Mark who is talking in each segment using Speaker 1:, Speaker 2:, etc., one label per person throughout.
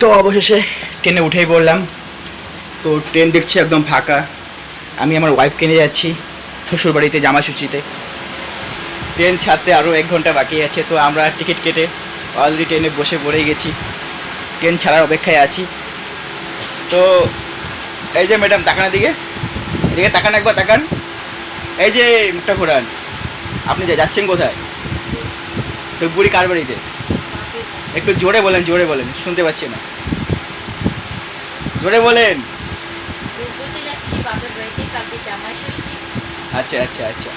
Speaker 1: তো অবশেষে ট্রেনে উঠেই পড়লাম। তো ট্রেন দেখছি একদম ফাঁকা। আমি আমার ওয়াইফকে নিয়ে যাচ্ছি শ্বশুরবাড়িতে জামাষষ্ঠীতে ট্রেন ছাড়তে আরও এক ঘণ্টা বাকি আছে, তো আমরা টিকিট কেটে অলরেডি ট্রেনে বসে পড়ে গেছি। ট্রেন ছাড়ার অপেক্ষায় আছি। তো এই যে ম্যাডাম তাকানোর দিকে এদিকে তাকান একবার, তাকান। এই যে মুখটা ঘোরান আপনি যাচ্ছেন কোথায়? তো বুড়ি কার বাড়িতে? একটু জোরে বলেন জোরে বলেন শুনতে পাচ্ছি না। জোরে বলেন। আচ্ছা আচ্ছা আচ্ছা।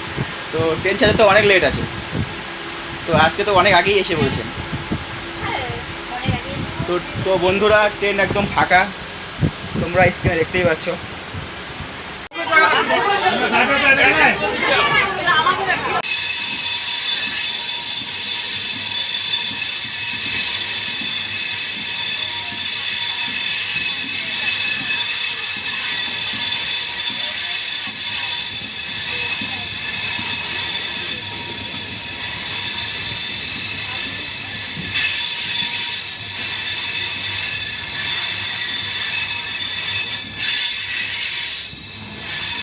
Speaker 1: তো ট্রেন ছাড়া তো অনেক লেট আছে। তো আজকে তো অনেক আগেই এসে বলছেন তো তো বন্ধুরা ট্রেন একদম ফাঁকা। তোমরা স্ক্রিনে দেখতেই পাচ্ছ।